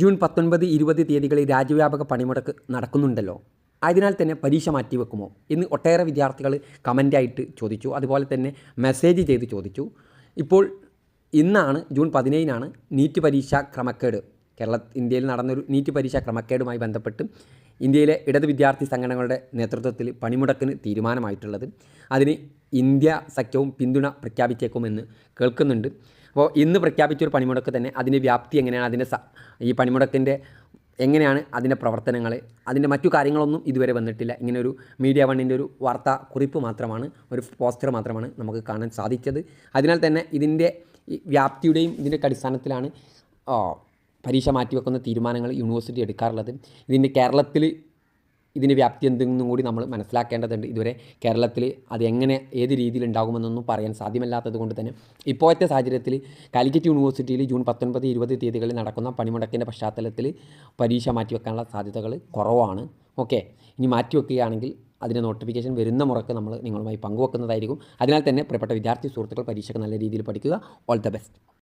June പത്തൊൻപത് ഇരുപത് തീയതികളിൽ രാജ്യവ്യാപക പണിമുടക്ക് നടക്കുന്നുണ്ടല്ലോ. അതിനാൽ തന്നെ പരീക്ഷ മാറ്റിവെക്കുമോ എന്ന് ഒട്ടേറെ വിദ്യാർത്ഥികൾ കമന്റായിട്ട് ചോദിച്ചു. അതുപോലെ തന്നെ മെസ്സേജ് ചെയ്ത് ചോദിച്ചു. ഇപ്പോൾ ഇന്നാണ് ജൂൺ പതിനേഴിനാണ് നീറ്റ് പരീക്ഷ ക്രമക്കേട്. കേരള ഇന്ത്യയിൽ നടന്നൊരു നീറ്റ് പരീക്ഷ ക്രമക്കേടുമായി ബന്ധപ്പെട്ട് ഇന്ത്യയിലെ ഇടത് വിദ്യാർത്ഥി സംഘടനകളുടെ നേതൃത്വത്തിൽ പണിമുടക്കിന് തീരുമാനമായിട്ടുള്ളത്. അതിന് ഇന്ത്യ സഖ്യവും പിന്തുണ പ്രഖ്യാപിച്ചേക്കുമെന്ന് കേൾക്കുന്നുണ്ട്. അപ്പോൾ ഇന്ന് പ്രഖ്യാപിച്ചൊരു പണിമുടക്ക് തന്നെ അതിന്റെ വ്യാപ്തി എങ്ങനെയാണ്? അതിന്റെ ഈ പണിമുടക്കിന്റെ എങ്ങനെയാണ് അതിന്റെ പ്രവർത്തനങ്ങൾ? അതിന്റെ മറ്റു കാര്യങ്ങളൊന്നും ഇതുവരെ വന്നിട്ടില്ല. ഇങ്ങനെ ഒരു മീഡിയ വണ്ണിന്റെ ഒരു വാർത്താ കുറിപ്പ് മാത്രമാണ് ഒരു പോസ്റ്റർ മാത്രമാണ് നമുക്ക് കാണാൻ സാധിച്ചത്. അതിനാൽ തന്നെ ഇതിന്റെ വ്യാപ്തിയുടെയും ഇതിന്റെ അടിസ്ഥാനത്തിലാണ് പരീക്ഷ മാറ്റിവെക്കുന്ന തീരുമാനങ്ങൾ യൂണിവേഴ്സിറ്റി എടുക്കാറുള്ളത്. ഇതിന്റെ കേരളത്തിൽ ഇതിന്റെ വ്യാപ്തി എന്തെന്നും കൂടി നമ്മൾ മനസ്സിലാക്കേണ്ടതുണ്ട്. ഇതുവരെ കേരളത്തിൽ അത് എങ്ങനെ ഏത് രീതിയിൽ ഉണ്ടാകുമെന്നൊന്നും പറയാൻ സാധ്യമല്ലാത്തത് കൊണ്ട് തന്നെ ഇപ്പോഴത്തെ സാഹചര്യത്തിൽ കാലിക്കറ്റ് യൂണിവേഴ്സിറ്റിയിൽ ജൂൺ പത്തൊൻപത് ഇരുപത് തീയതികളിൽ നടക്കുന്ന പണിമുടക്കിന്റെ പശ്ചാത്തലത്തിൽ പരീക്ഷ മാറ്റിവെക്കാനുള്ള സാധ്യതകൾ കുറവാണ്. ഓക്കെ. ഇനി മാറ്റിവെക്കുകയാണെങ്കിൽ അതിന്റെ നോട്ടിഫിക്കേഷൻ വരുന്ന മുറക്ക് നമ്മൾ നിങ്ങളുമായി പങ്കുവെക്കുന്നതായിരിക്കും. അതിനാൽ തന്നെ പ്രിയപ്പെട്ട വിദ്യാർത്ഥി സുഹൃത്തുക്കൾ പരീക്ഷയ്ക്ക് നല്ല രീതിയിൽ പഠിക്കുക. All the best.